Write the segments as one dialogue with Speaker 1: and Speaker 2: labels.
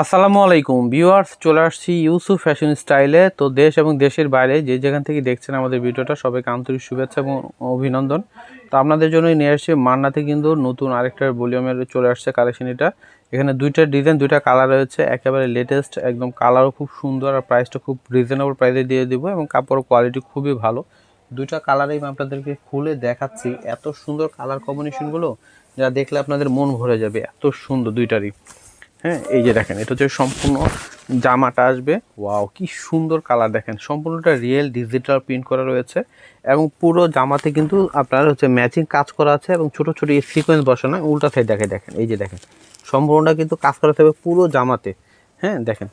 Speaker 1: আসসালামু আলাইকুম, ভিউয়ার্স, চলে আসছি ইউসুফ ফ্যাশন স্টাইলে। তো দেশ এবং দেশের বাইরে যে যেখান থেকে দেখছেন আমাদের ভিডিওটা, সবাইকে আন্তরিক শুভেচ্ছা এবং অভিনন্দন। তো আপনাদের জন্যই নিয়ে আসছে মান্নাতে কিন্তু নতুন আরেকটা ভলিউমের চলে আসছে কালেকশন এটা। এখানে দুইটা ডিজাইন দুইটা কালার রয়েছে, একেবারে লেটেস্ট একদম কালারও খুব সুন্দর আর প্রাইসটা খুব রিজনেবল প্রাইসে দিয়ে দিব এবং কাপড়ের কোয়ালিটি খুবই ভালো। দুইটা কালারেই আমি আপনাদেরকে খুলে দেখাচ্ছি, এত সুন্দর কালার কম্বিনেশনগুলো যা দেখলে আপনাদের মন ভরে যাবে, এত সুন্দর দুইটারই। হ্যাঁ এই যে দেখেন, এটা হচ্ছে সম্পূর্ণ জামাটা আসবে। ওয়াও, কি সুন্দর কালার দেখেন। সম্পূর্ণটা রিয়েল ডিজিটাল প্রিন্ট করা রয়েছে এবং পুরো জামাতে কিন্তু আপনার হচ্ছে ম্যাচিং কাজ করা আছে এবং ছোট ছোট এই সিকোয়েন্স বসানো, উল্টা সাইড দেখে দেখেন, এই যে দেখেন। সম্পূর্ণটা কিন্তু কাজ করা থাকবে পুরো জামাতে। হ্যাঁ দেখেন,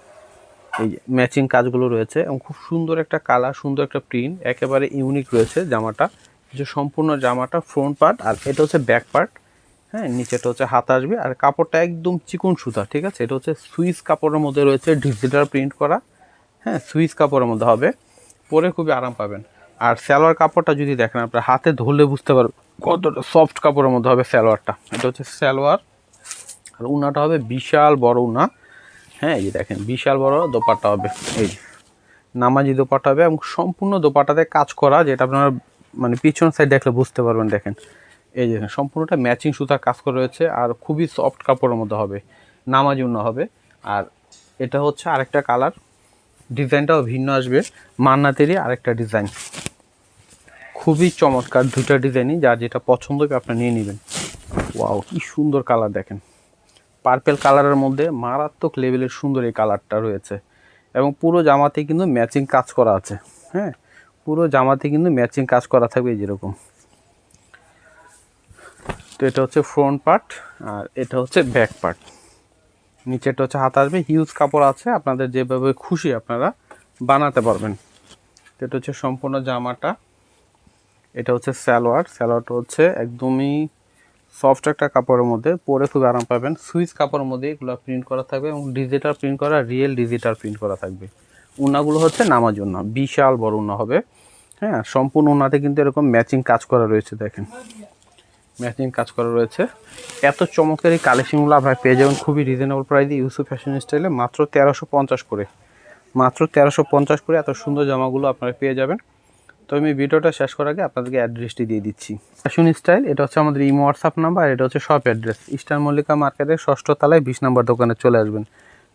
Speaker 1: এই যে ম্যাচিং কাজগুলো রয়েছে এবং খুব সুন্দর একটা কালার, সুন্দর একটা প্রিন্ট একেবারে ইউনিক রয়েছে জামাটা। যে সম্পূর্ণ জামাটা ফ্রন্ট পার্ট আর এটা হচ্ছে ব্যাক পার্ট হ্যাঁ নিচেটা হচ্ছে হাত আসবে। আর কাপড়টা একদম চিকন সুতা, ঠিক আছে? এটা হচ্ছে সুইস কাপড়ের মধ্যে রয়েছে ডিজিটাল প্রিন্ট করা। হ্যাঁ সুইস কাপড়ের মধ্যে হবে। পরে খুবই আরাম পাবেন। আর সালোয়ার কাপড়টা যদি দেখেন, আপনার হাতে ধরলে বুঝতে পারবেন কতটা সফট কাপড়ের মধ্যে হবে সালোয়ারটা। এটা হচ্ছে সালোয়ার। আর উনাটা হবে বিশাল বড় উনা। হ্যাঁ এই যে দেখেন, বিশাল বড় দোপাট্টা হবে। এই যে নামাজি দোপাট্টা হবে এবং সম্পূর্ণ দোপাট্টাতে কাজ করা, যেটা আপনারা মানে পিছন সাইড দেখলে বুঝতে পারবেন, দেখেন। এই যে সম্পূর্ণটা ম্যাচিং সুতার কাজ করা রয়েছে আর খুবই সফট কাপড়ের মধ্যে হবে নামাজি উন্না হবে। আর এটা হচ্ছে আরেকটা কালার ডিজাইনটাও ভিন্ন আসবে, মান্নাতেরই আরেকটা ডিজাইন খুবই চমৎকার দুইটা ডিজাইনই যার যেটা পছন্দ হবে আপনি নিয়ে নেবেন। ওয়াও কি সুন্দর কালার দেখেন। পার্পেল কালারের মধ্যে মারাত্মক লেভেলের সুন্দর এই কালারটা রয়েছে। এবং পুরো জামাতে কিন্তু ম্যাচিং কাজ করা আছে। হ্যাঁ পুরো জামাতে কিন্তু ম্যাচিং কাজ করা থাকবে যেরকম। তো এটা হচ্ছে ফ্রন্ট পার্ট আর এটা হচ্ছে ব্যাক পার্ট নিচেটা হচ্ছে হাত আসবে। হিউজ কাপড় আছে। আপনাদের যেভাবে খুশি আপনারা বানাতে পারবেন। তো এটা হচ্ছে সম্পূর্ণ জামাটা। এটা হচ্ছে স্যালোয়ার স্যালোয়ারটা হচ্ছে একদমই সফট একটা কাপড়ের মধ্যে। পরে খুব আরাম পাবেন। সুইচ কাপড়ের মধ্যে এগুলো প্রিন্ট করা থাকবে এবং ডিজিটাল প্রিন্ট করা রিয়েল ডিজিটাল প্রিন্ট করা থাকবে। উনাগুলো হচ্ছে নামাজ উন্না। বিশাল বড় উন্না হবে। হ্যাঁ সম্পূর্ণ উন্নাতে কিন্তু এরকম ম্যাচিং কাজ করা রয়েছে, দেখেন। ম্যাচিং কাজ করা রয়েছে। এত চমৎকার এই কালেকশনগুলো আপনারা পেয়ে যাবেন খুবই রিজনেবল প্রাইসে ইউসুফ ফ্যাশন স্টাইলে মাত্র তেরোশো পঞ্চাশ করে। মাত্র তেরোশো পঞ্চাশ করে এত সুন্দর জামাগুলো আপনারা পেয়ে যাবেন। তো আমি ভিডিওটা শেষ করার আগে আপনাদেরকে অ্যাড্রেসটি দিয়ে দিচ্ছি। ফ্যাশন স্টাইল এটা হচ্ছে আমাদের ইমো হোয়াটসঅ্যাপ নাম্বার এটা হচ্ছে শপ অ্যাড্রেস ইস্টার মল্লিকা মার্কেটের ষষ্ঠ তলায় বিশ নম্বর দোকানে চলে আসবেন।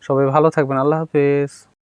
Speaker 1: সবাই ভালো থাকবেন, আল্লাহ হাফেজ।